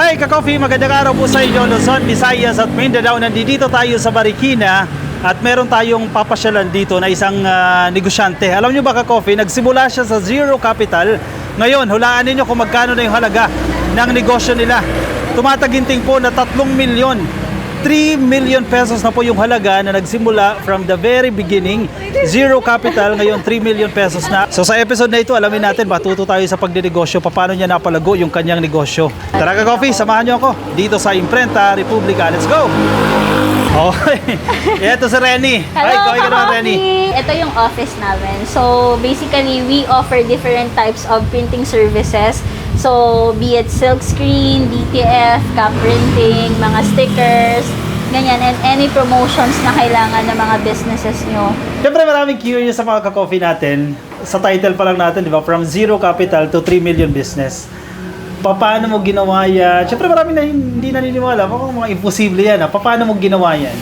Okay, ka-coffee, magandang araw po sa inyo, Luzon, Visayas at Mindanao. Nandito tayo sa Marikina at meron tayong papasyalan dito na isang ah, negosyante. Alam nyo ba ka-coffee, nagsimula siya sa zero capital. Ngayon, hulaan ninyo kung magkano na yung halaga ng negosyo nila. Tumataginting po na 3 milyon 3 million pesos na po yung halaga na nagsimula from the very beginning. Zero capital, ngayon 3 million pesos na. So sa episode na ito, alamin natin, matuto tayo sa pagdinegosyo, paano niya napalago yung kanyang negosyo. Tara ka coffee, samahan niyo ako dito sa Imprenta Republika. Let's go! Okay, ito si Renny. Hello, Ay, kaway ka naman! Renny. Ito yung office namin. So, basically, we offer different types of printing services. So, be it silkscreen, DTF, cap printing, mga stickers, ganyan, and any promotions na kailangan ng mga businesses nyo. Siyempre maraming curious sa mga ka-coffee natin. Sa title pa lang natin, di ba? From zero capital to 3 million business. Pa- Paano mo ginawa yan? Siyempre maraming na hindi naniniwala. Baka mga imposible yan. Ha? Pa- Paano mo ginawa yan?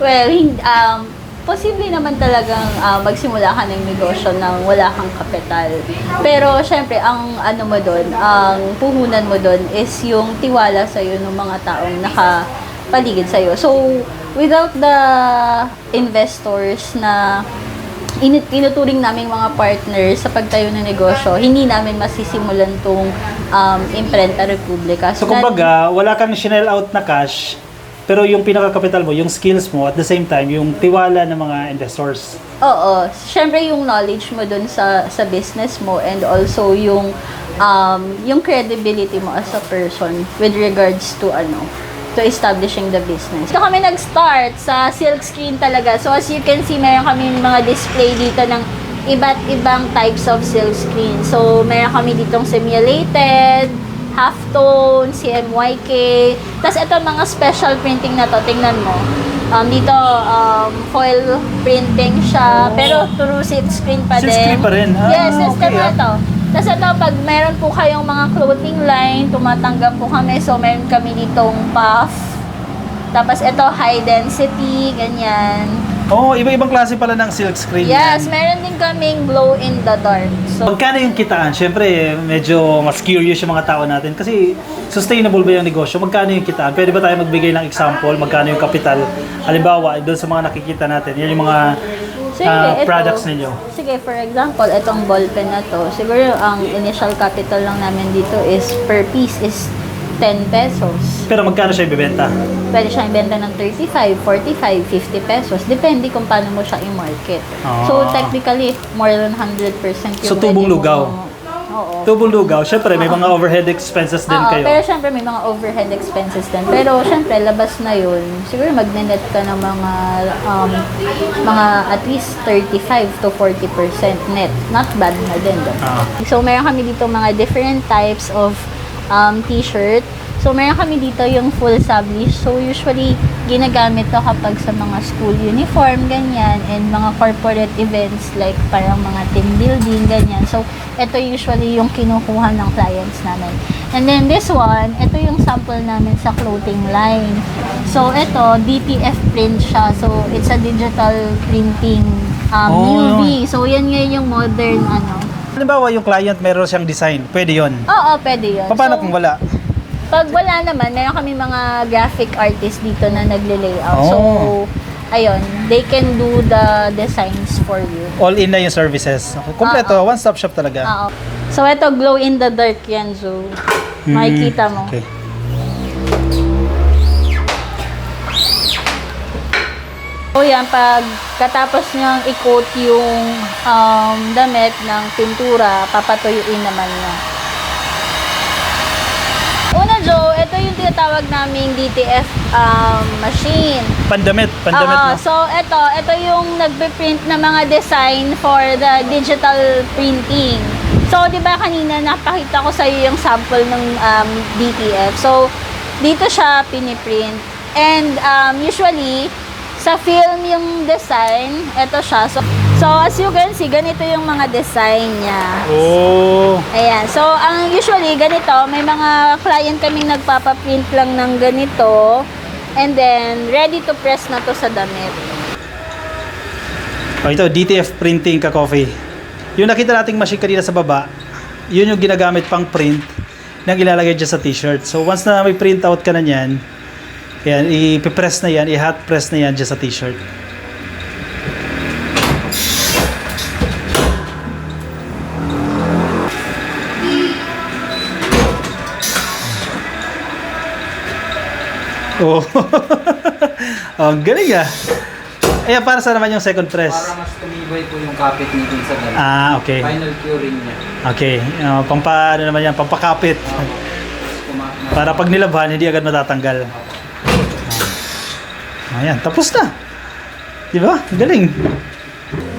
Well, um, posible naman talagang ah, magsimula ka ng negosyo nang wala kang kapital. Pero, syempre, ang ano mo doon, ang puhunan mo doon is yung tiwala sa'yo ng mga taong nakapaligid sa'yo. So, without the investors na tinuturing naming mga partners sa pagtayo ng negosyo, hindi namin masisimulan tong um, Imprenta Republika. So kumbaga, wala kang shinell out na cash, pero yung pinaka-capital mo, yung skills mo, at the same time, yung tiwala ng mga investors. Oo. Siyempre yung knowledge mo dun sa sa business mo and also yung um, yung credibility mo as a person with regards to ano to establishing the business. Dito kami nag-start sa silk screen talaga. So as you can see, meron kami mga display dito ng iba't ibang types of silk screen. So meron kami ditong simulated, halftone, CMYK. Tapos ito mga special printing na to, tingnan mo. Um, dito, um, foil printing siya, Oh. pero through silk screen pa Silk din. screen pa rin? Ah, yes, yes, okay, okay, ah. ito. Tapos ito, pag meron po kayong mga clothing line, tumatanggap po kami. So, meron kami ditong puff. Tapos ito, high density, ganyan. Oh, iba-ibang klase pala ng silk screen. Yes, yan. meron din kaming glow in the dark. So, Magkano yung kitaan? Siyempre, medyo mas curious yung mga tao natin. Kasi sustainable ba yung negosyo? Magkano yung kitaan? Pwede ba tayo magbigay ng example? Magkano yung capital? Halimbawa, doon sa mga nakikita natin, yan yung mga Sige, ito. products ninyo. Sige, for example, itong ballpen na to, siguro ang initial capital lang namin dito is per piece is 10 pesos. Pero magkano siya ibibenta? Pwede siyang ibenta ng 35, 45, 50 pesos. Depende kung paano mo siya i-market. Ah. So, technically, more than 100% yung So, tubong pwede lugaw? mong- Oo. Tubong lugaw, syempre may mga overhead expenses din Oo, kayo. pero syempre may mga overhead expenses din. Pero syempre, labas na yun. Siguro magne-net ka ng mga, um, mga at least 35 to 40% net. Not bad na din. Diba? Ah. So, meron kami dito mga different types of um, t-shirt. So, meron kami dito yung full subli. So, usually, ginagamit to kapag sa mga school uniform, ganyan, and mga corporate events like parang mga team building, ganyan. So, ito usually yung kinukuha ng clients namin. And then this one, ito yung sample namin sa clothing line. So, ito, DTF print siya. So, it's a digital printing um, Oh. UV. So, yan ngayon yung modern ano. Halimbawa yung client meron siyang design, pwede yon. Oo, pwede yun. Paano So, kung wala? Pag wala naman, meron kami mga graphic artist dito na nagle-layout. So, Oh. ayun, they can do the designs for you. All in na yung services. Kompleto, one-stop shop talaga. Oo. So, ito, glow in the dark yan, so Hmm, makikita mo. Okay. So, yan, pag katapos niyang i-coat yung um, damit ng pintura, papatuyuin naman niya. Una, Joe, ito yung tinatawag naming DTF um, machine. Pandamit, pandamit Oo, so ito, ito yung nagbe-print na mga design for the digital printing. So, di ba kanina napakita ko sa iyo yung sample ng um, DTF. So, dito siya piniprint. And um, usually, sa film yung design, ito siya. So, so, as you can see, ganito yung mga design niya. Oh. Ayan. So, ang usually, ganito, may mga client kaming nagpapaprint lang ng ganito. And then, ready to press na to sa damit. Oh, ito, DTF printing ka coffee. Yung nakita nating machine kanina sa baba, yun yung ginagamit pang print nang ilalagay dyan sa t-shirt. So once na may printout ka na niyan, yan, ipipress na yan, i-hot press na yan dyan sa t-shirt. Oh. Ang galing ah. Ayan, para sa naman yung second press? Para mas tumibay po yung kapit niya dun sa ganun. Ah, okay. Final curing niya. Okay. Uh, pampa, ano naman yan, pampakapit. Kuma- Para pag nilabhan, hindi agad matatanggal. Ah. Ayan, tapos na. Di ba? Galing.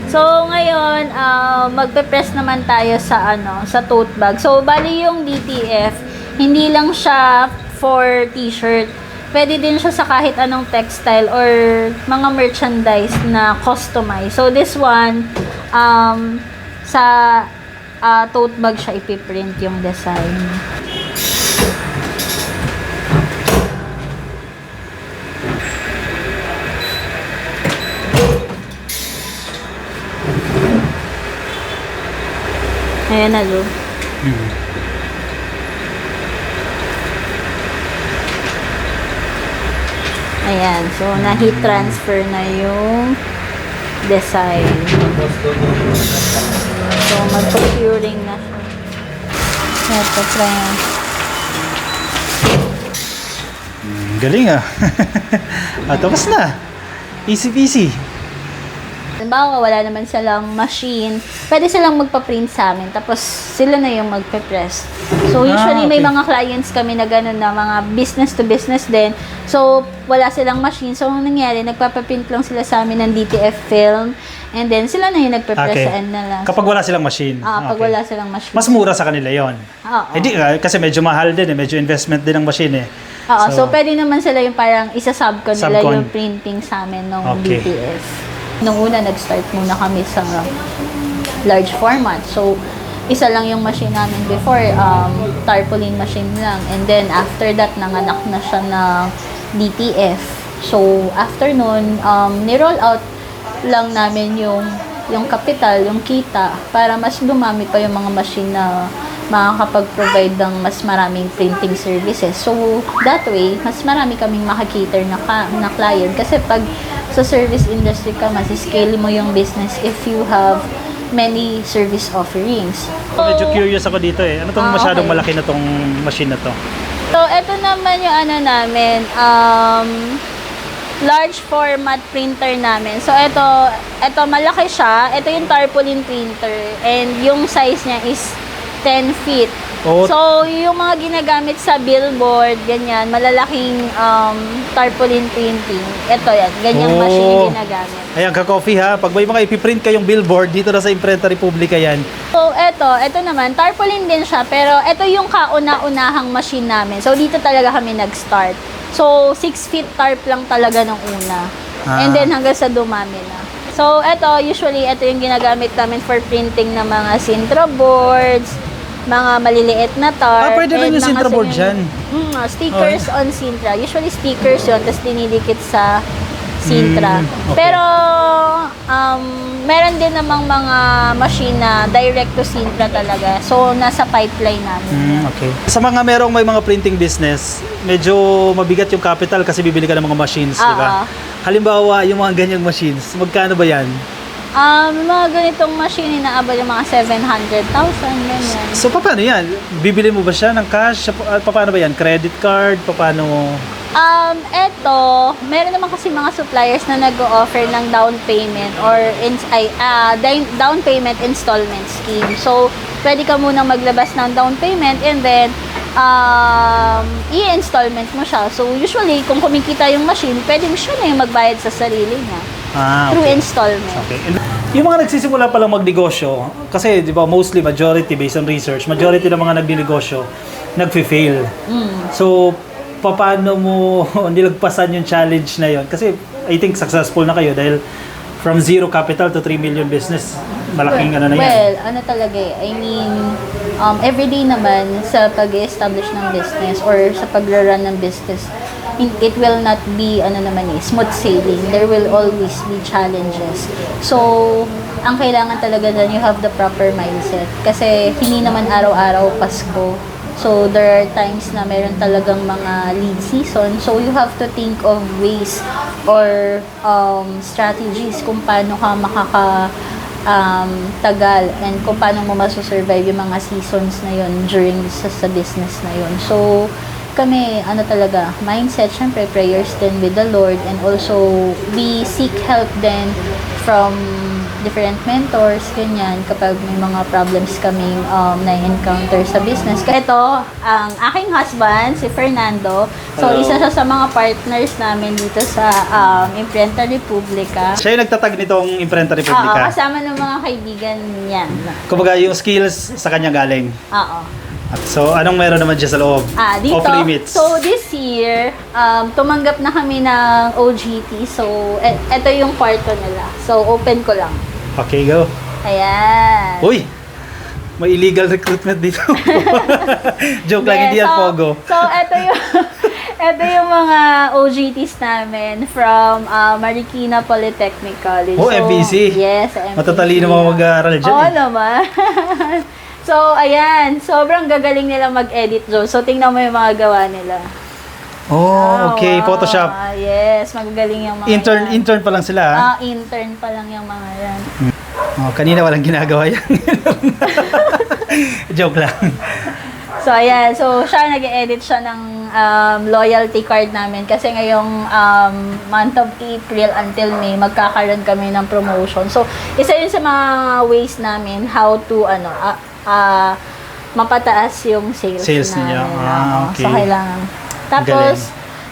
So ngayon, uh, magpe-press naman tayo sa ano, sa tote bag. So bali yung DTF, hindi lang siya for t-shirt. Pwede din siya sa kahit anong textile or mga merchandise na customize. So this one, um, sa uh, tote bag siya ipiprint yung design. Ayan na, Lu. Ayan. So, na-heat transfer na yung design. So, mag-curing na siya. Ito, try yan. Galing ah. ah tapos na. Easy peasy. Halimbawa, wala naman silang machine, pwede silang magpa-print sa amin, tapos sila na yung magpe-press. So, Ah, usually may okay. mga clients kami na gano'n na mga business to business din. So, wala silang machine. So, ang nangyari, nagpapaprint lang sila sa amin ng DTF film, and then sila na yung nagpe-press Okay. sa end nila. Kapag wala silang machine. Ah, pag Okay. wala silang machine. Mas mura sa kanila yon. Oo. Hindi, ah, kasi medyo mahal din eh. Medyo investment din ang machine eh. Oo, so, pwede naman sila yung parang isa-sub ko nila Subcon. yung printing sa amin ng Okay. DTF. Nung una, nag-start muna kami sa large format. So, isa lang yung machine namin before, um, tarpaulin machine lang. And then, after that, nanganak na siya ng DTF. So, after nun, um, ni-roll out lang namin yung yung capital, yung kita, para mas dumami pa yung mga machine na makakapag-provide ng mas maraming printing services. So, that way, mas marami kaming makakater na, ka, na client. Kasi pag sa service industry ka, mas scale mo yung business if you have many service offerings. Medyo curious ako dito eh. Ano tong Ah, masyadong okay. malaki na tong machine na to? So, ito naman yung ano namin, um, large format printer namin. So, ito, ito malaki siya. Ito yung tarpaulin printer. And yung size niya is 10 feet. Oh. So, yung mga ginagamit sa billboard, ganyan, malalaking um, tarpaulin printing. Ito yan, ganyang Oh. machine yung ginagamit. Ayan, ka-coffee ha. Pag may mga ipiprint kayong billboard, dito na sa Imprenta Republika yan. So, eto, eto naman, tarpaulin din siya, pero eto yung kauna-unahang machine namin. So, dito talaga kami nag-start. So, 6 feet tarp lang talaga nung una. Ah. And then, hanggang sa dumami na. So, eto, usually, eto yung ginagamit namin for printing ng mga Sintra boards, mga maliliit na tarp. Ah, pwede rin yung Sintra board dyan. Mm, ah, stickers on Sintra. Usually, stickers yun, tapos dinidikit sa Sintra. Mm, okay. Pero, um, meron din namang mga machine na direct to Sintra talaga. So, nasa pipeline namin. Mm, okay. Sa mga merong may mga printing business, medyo mabigat yung capital kasi bibili ka ng mga machines, di ba? Ah, Halimbawa, yung mga ganyang machines, magkano ba yan? Um, mga ganitong machine, inaabot yung mga 700,000, ganyan. So, paano yan? Bibili mo ba siya ng cash? Pa- Paano ba yan? Credit card? Paano? Um, eto, meron naman kasi mga suppliers na nag-offer ng down payment or in, ay, ah, di- down payment installment scheme. So, pwede ka munang maglabas ng down payment and then um, i-installment mo siya. So, usually, kung kumikita yung machine, pwede mo siya na yung magbayad sa sarili niya Ah, through okay. installment. Okay. Yung mga nagsisimula pa lang magnegosyo, kasi di ba mostly majority based on research, majority ng mga nagnegosyo nagfi-fail. Mm. So, paano mo nilagpasan yung challenge na yon? Kasi I think successful na kayo dahil from zero capital to 3 million business, malaking ano na yan. Well, ano talaga eh, I mean, um, everyday naman sa pag-establish ng business or sa pag-run ng business, in- it will not be, ano naman eh, smooth sailing. There will always be challenges. So, ang kailangan talaga dyan, you have the proper mindset. Kasi hindi naman araw-araw Pasko. So, there are times na meron talagang mga lead season. So, you have to think of ways or um, strategies kung paano ka makaka um, tagal and kung paano mo masusurvive yung mga seasons na yun during sa, sa business na yun. So, kami, ano talaga, mindset, syempre, prayers din with the Lord and also we seek help then from different mentors, ganyan, kapag may mga problems kaming um, na-encounter sa business. Ito, ang aking husband, si Fernando. So, Hello. isa siya sa mga partners namin dito sa um, Imprenta Republica. Siya yung nagtatag nitong Imprenta Oo, Republica. kasama ng mga kaibigan niyan. Kumbaga yung skills sa kanya galing. Oo. So, anong meron naman siya sa loob? Ah, dito. Off limits. So, this year, um, tumanggap na kami ng OGT. So, e- eto yung kwarto nila. So, open ko lang. okay, go. Ayan. Uy! May illegal recruitment dito. Joke lang, Yes, hindi yan so, Pogo. So, eto yung, eto yung mga OGTs namin from uh, Marikina Polytechnic College. Oh, so, MPC. Yes, MPC. Matatalino mga mag-aaral dyan Oo eh. naman. so, ayan. Sobrang gagaling nila mag-edit, Joe. So, tingnan mo yung mga gawa nila. Oh, okay. wow. Photoshop. Ah, yes, magagaling yung mga Intern, yan. intern pa lang sila. ha? Ah, intern pa lang yung mga yan. Oh, kanina walang ginagawa yan. Joke lang. So, ayan. So, siya, nag-edit siya ng um, loyalty card namin kasi ngayong um, month of April until May, magkakaroon kami ng promotion. So, isa yun sa mga ways namin how to, ano, ah, ah, mapataas yung sales, Sales namin. ninyo. Ah, okay. So, kailangan. Tapos,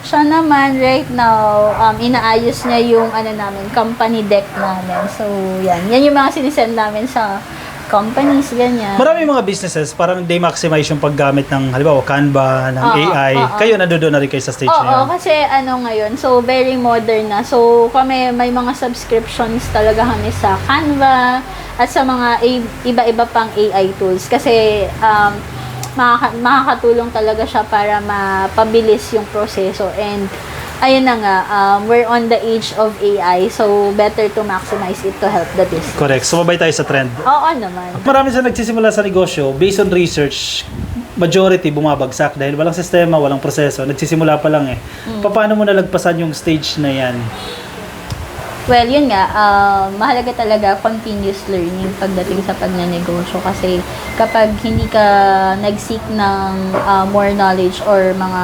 siya naman right now, um, inaayos niya yung ano namin, company deck namin. So, yan. Yan yung mga sinisend namin sa companies, ganyan. Marami mga businesses, parang they maximize yung paggamit ng, halimbawa, Canva, ng Oo, AI. oo. Kayo, nandoon na rin kayo sa stage Oo, na yun. kasi ano ngayon, so very modern na. So kami may mga subscriptions talaga kami sa Canva at sa mga iba-iba pang AI tools kasi um, makaka- makakatulong talaga siya para mapabilis yung proseso and ayun na nga, um, we're on the age of AI so better to maximize it to help the business. Correct. Sumabay tayo sa trend. Oo naman. Marami sa nagsisimula sa negosyo, based on research, majority bumabagsak dahil walang sistema, walang proseso. Nagsisimula pa lang eh. Mm. Paano mo nalagpasan yung stage na yan? Well, yun nga, ah, mahalaga talaga continuous learning pagdating sa pagnanegosyo kasi kapag hindi ka nag-seek ng ah, more knowledge or mga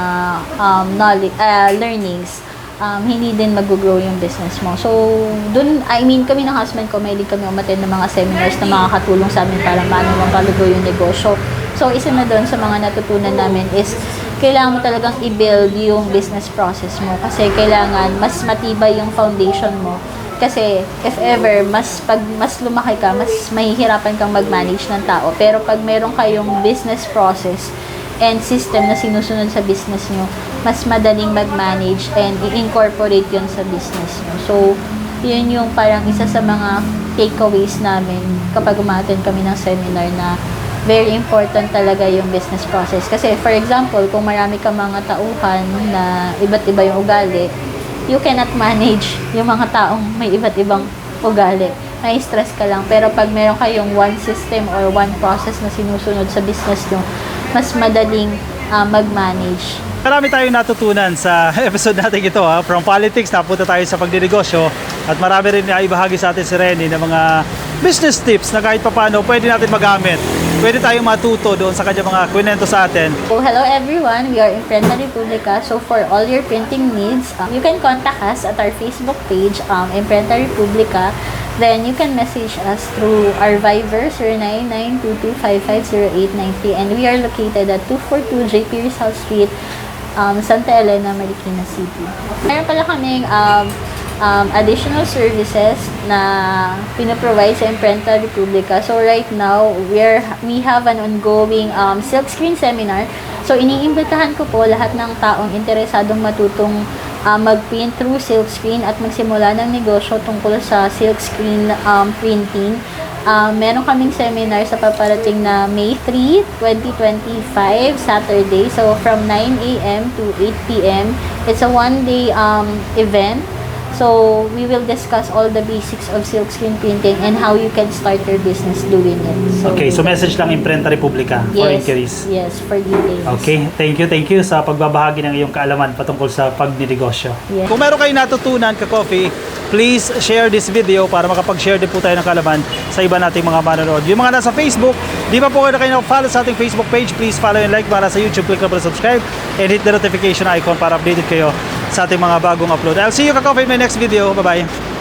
um, knowledge, ah, learnings, um, hindi din mag-grow yung business mo. So, dun, I mean, kami ng husband ko, mahilig kami umattend ng mga seminars na makakatulong sa amin para paano mapalugo yung negosyo. So, isa na doon sa mga natutunan namin is kailangan mo talagang i-build yung business process mo kasi kailangan mas matibay yung foundation mo. Kasi if ever mas pag mas lumaki ka mas mahihirapan kang mag-manage ng tao. Pero pag meron kayong business process and system na sinusunod sa business nyo mas madaling mag-manage and i-incorporate yun sa business nyo. So yun yung parang isa sa mga takeaways namin kapag umaten kami ng seminar na very important talaga yung business process. Kasi, for example, kung marami ka mga tauhan na iba't iba yung ugali, you cannot manage yung mga taong may iba't ibang ugali. May stress ka lang. Pero pag meron kayong one system or one process na sinusunod sa business nyo, mas madaling ah, mag-manage. Marami tayong natutunan sa episode natin ito ha. From politics, napunta tayo sa pagdinegosyo at marami rin na ibahagi sa atin si Renny ng mga business tips na kahit papano pwede natin magamit. Pwede tayong matuto doon sa kanya mga kwento sa atin. So, hello everyone. We are Imprenta Republica. So, for all your printing needs, um, you can contact us at our Facebook page, um, Imprenta Republica. Then, you can message us through our Viber, 099225508893. And we are located at 242 JP Rizal Street, um, Santa Elena, Marikina City. Meron pala kaming um, um, additional services na pinaprovide sa Imprenta Republica. So right now, we're, we have an ongoing um, silkscreen seminar. So iniimbitahan ko po lahat ng taong interesadong matutong uh, mag-print through silkscreen at magsimula ng negosyo tungkol sa silkscreen um, printing. Um, meron kaming seminar sa paparating na May 3, 2025, Saturday. So, from 9 a.m. to 8 p.m. It's a one-day um, event So, we will discuss all the basics of silkscreen printing and how you can start your business doing it. Okay, so message lang Imprenta Republica for yes, inquiries. Yes, for details. Okay, thank you, thank you sa pagbabahagi ng iyong kaalaman patungkol sa pagninegosyo. Yes. Kung meron kayong natutunan ka coffee, please share this video para makapag-share din po tayo ng kaalaman sa iba nating mga manonood. Yung mga nasa Facebook, di pa po kayo na kayo follow sa ating Facebook page, please follow and like para sa YouTube, click na po subscribe and hit the notification icon para updated kayo sa ating mga bagong upload. I'll see you ka coffee in my next video. Bye-bye.